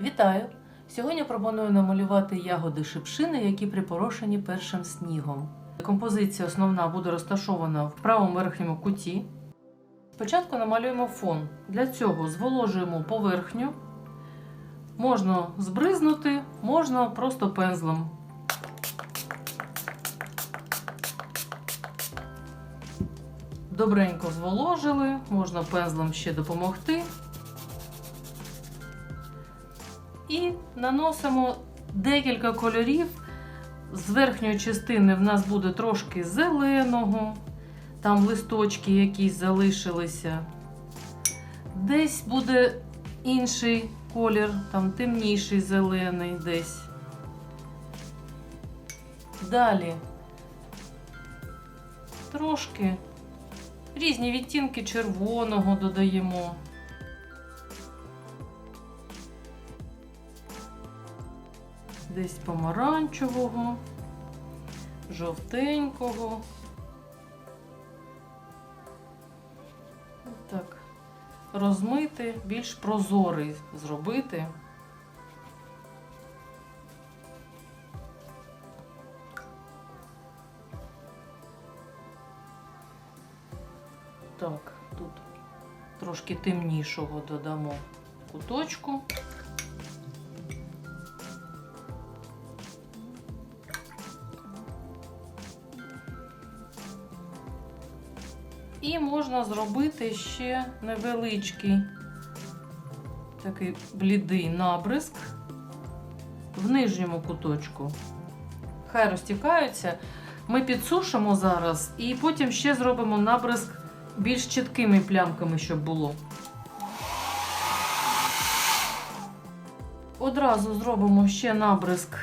Вітаю! Сьогодні пропоную намалювати ягоди шипшини, які припорошені першим снігом. Композиція основна буде розташована в правому верхньому куті. Спочатку намалюємо фон. Для цього зволожуємо поверхню. Можна збризнути, можна просто пензлем. Добренько зволожили, можна пензлем ще допомогти. І наносимо декілька кольорів. З верхньої частини в нас буде трошки зеленого, там листочки якісь залишилися. Десь буде інший колір, там темніший зелений десь. Далі трошки різні відтінки червоного додаємо. Десь помаранчевого, жовтенького. Так, розмити, більш прозорий зробити. Так, тут трошки темнішого додамо куточку. І можна зробити ще невеличкий такий блідий набризк в нижньому куточку. Хай розтікаються. Ми підсушимо зараз і потім ще зробимо набризк більш чіткими плямками, щоб було. Одразу зробимо ще набризк,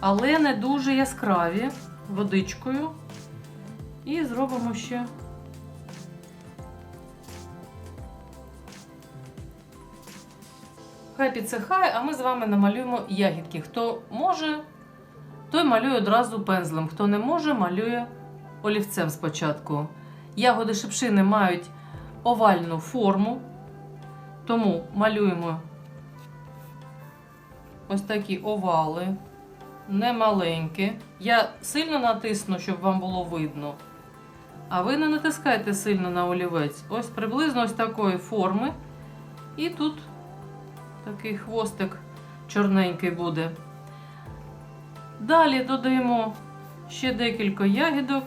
але не дуже яскраві водичкою. І зробимо ще Хай підсихає, а ми з вами намалюємо ягідки. Хто може, той малює одразу пензлем. Хто не може, малює олівцем спочатку. Ягоди шипшини мають овальну форму, тому малюємо ось такі овали, не маленькі. Я сильно натисну, щоб вам було видно. А ви не натискайте сильно на олівець. Ось приблизно ось такої форми. І тут Такий хвостик чорненький буде. Далі додаємо ще декілька ягідок.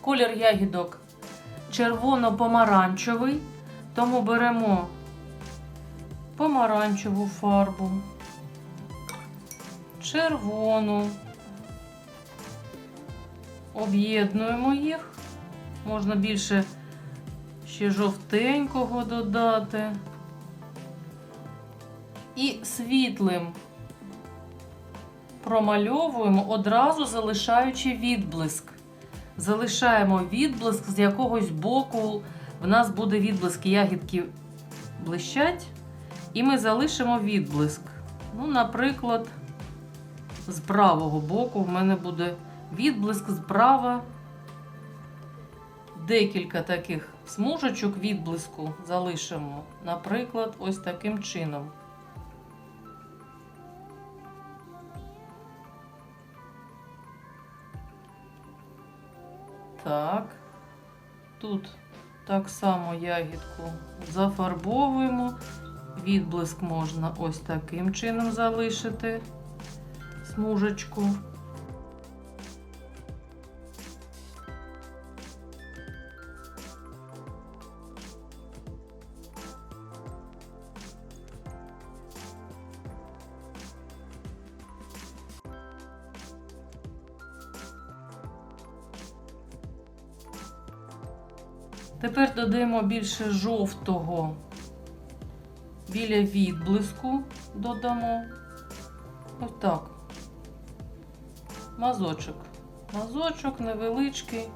Колір ягідок червоно-помаранчевий, тому беремо помаранчеву фарбу, червону. Об'єднуємо їх. Можна більше ще жовтенького додати. І світлим промальовуємо, одразу залишаючи відблиск. Залишаємо відблиск з якогось боку. В нас буде відблиск, ягідки блищать. І ми залишимо відблиск. Ну, наприклад, з правого боку в мене буде відблиск справа. Декілька таких смужечок відблиску залишимо, наприклад, ось таким чином. Так, тут так само ягідку зафарбовуємо. Відблиск можна ось таким чином залишити смужечку. Тепер додаємо більше жовтого біля відблиску додамо. Ось так. Мазочок. Мазочок невеличкий.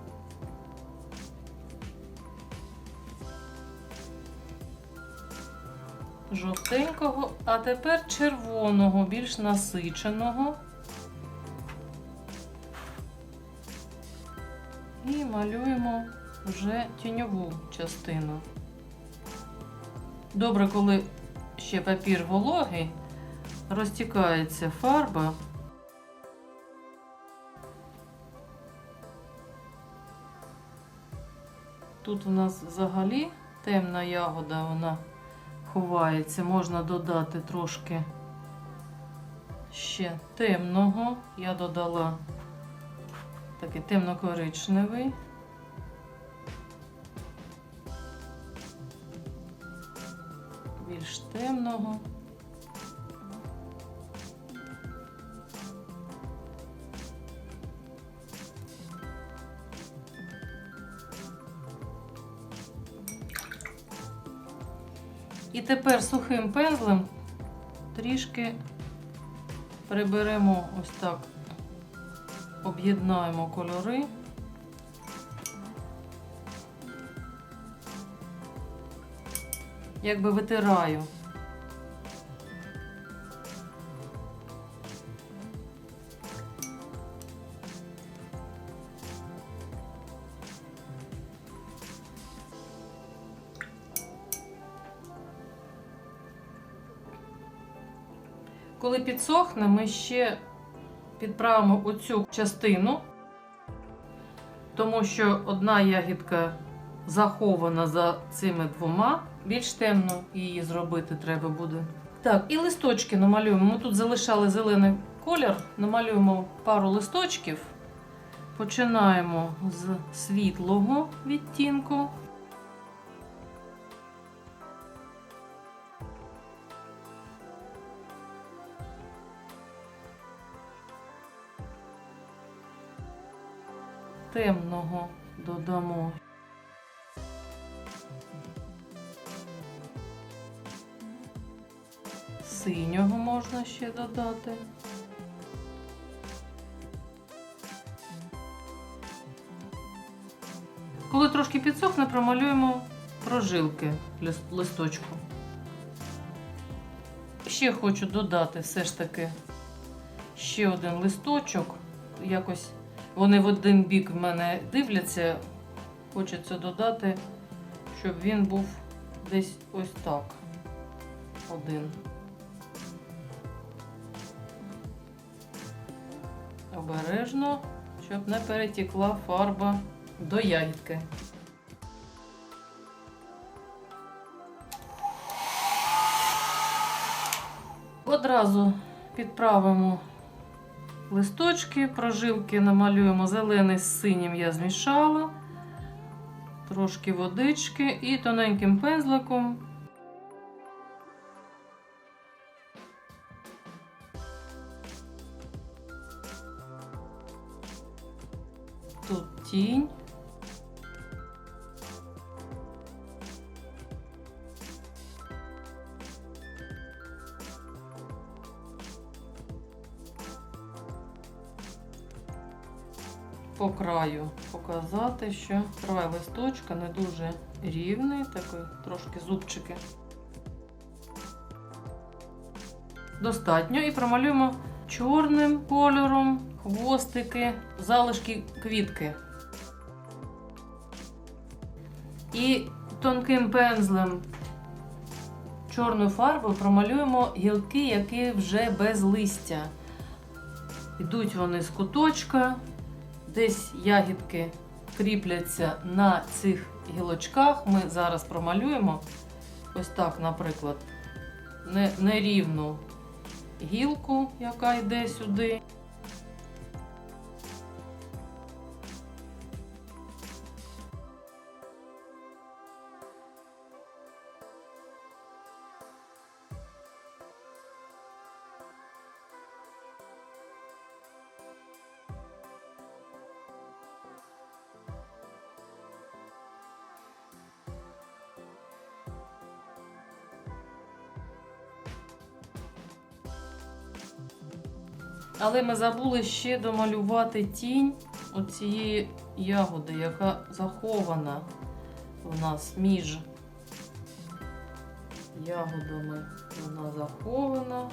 Жовтенького, а тепер червоного, більш насиченого. І малюємо вже тіньову частину. Добре, коли ще папір вологий, розтікається фарба. Тут у нас взагалі темна ягода, вона ховається. Можна додати трошки ще темного. Я додала такий темно-коричневий. Більш темного. І тепер сухим пензлем трішки приберемо ось так, об'єднаємо кольори. Якби витираю. Коли підсохне, ми ще підправимо оцю частину, тому що одна ягідка захована за цими двома. Більш темно її зробити треба буде. Так, і листочки намалюємо. Ми тут залишали зелений колір, намалюємо пару листочків. Починаємо з світлого відтінку. Темного додамо. Синього можна ще додати. Коли трошки підсохне, промалюємо прожилки листочку. Ще хочу додати все ж таки ще один листочок. Якось вони в один бік в мене дивляться. Хочеться додати, щоб він був десь ось так. Один. Обережно, щоб не перетекла фарба до ягідки. Одразу підправимо листочки, прожилки намалюємо зелений з синім я змішала, трошки водички і тоненьким пензликом тут тінь. По краю показати, що край листочка не дуже рівний, такий трошки зубчики. Достатньо і промалюємо чорним кольором хвостики, залишки квітки. І тонким пензлем чорною фарбою промалюємо гілки, які вже без листя. Йдуть вони з куточка, десь ягідки кріпляться на цих гілочках. Ми зараз промалюємо ось так, наприклад, не- нерівну гілку, яка йде сюди. Але ми забули ще домалювати тінь оцієї ягоди, яка захована у нас між ягодами. Вона захована.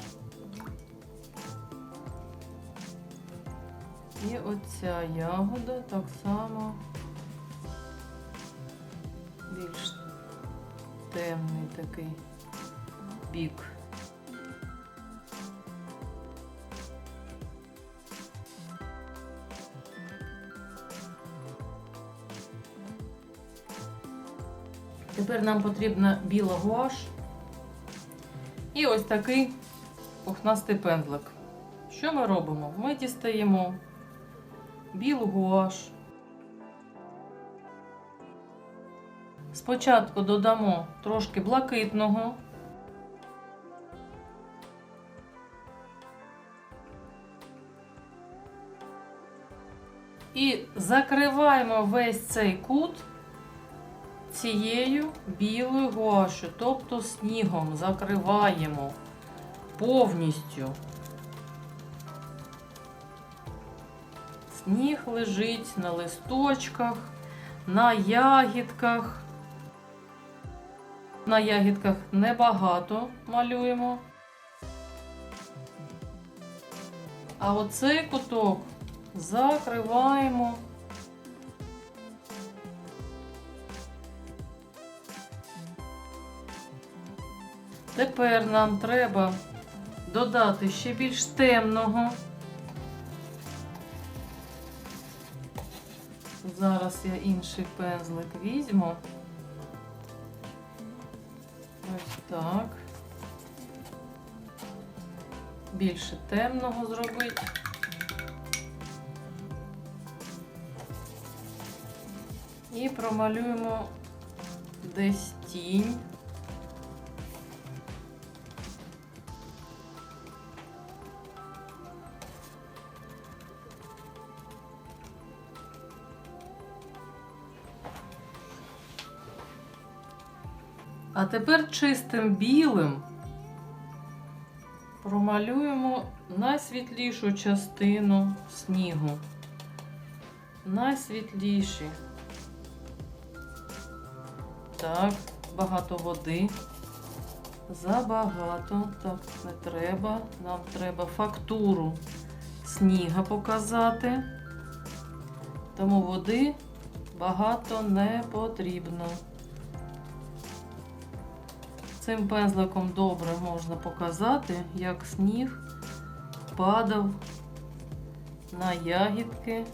І оця ягода так само більш темний такий бік. Тепер нам потрібна біла гуаш і ось такий пухнастий пензлик. Що ми робимо? Ми дістаємо білу гуаш. Спочатку додамо трошки блакитного. І закриваємо весь цей кут цією білою гуашю, тобто снігом закриваємо повністю. Сніг лежить на листочках, на ягідках. На ягідках небагато малюємо. А оцей куток закриваємо. Тепер нам треба додати ще більш темного. Зараз я інший пензлик візьму. Ось так. Більше темного зробити. І промалюємо десь тінь. А тепер чистим білим промалюємо найсвітлішу частину снігу. Найсвітліші. Так, багато води. Забагато. Так, не треба. Нам треба фактуру сніга показати. Тому води багато не потрібно. Цим пензликом добре можна показати, як сніг падав на ягідки.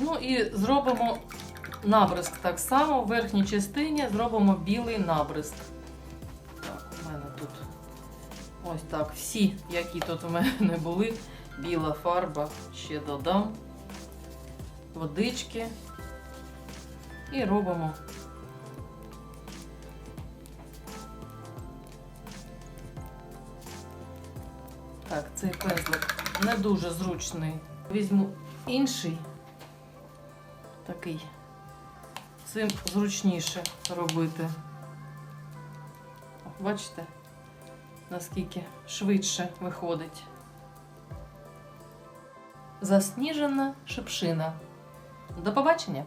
Ну і зробимо набризк так само. В верхній частині зробимо білий набризк. Ось так. Всі, які тут у мене були, біла фарба, ще додам водички і робимо. Так, цей пензлик не дуже зручний. Візьму інший такий. Цим зручніше робити. Бачите, наскільки швидше виходить. Засніжена шипшина. До побачення!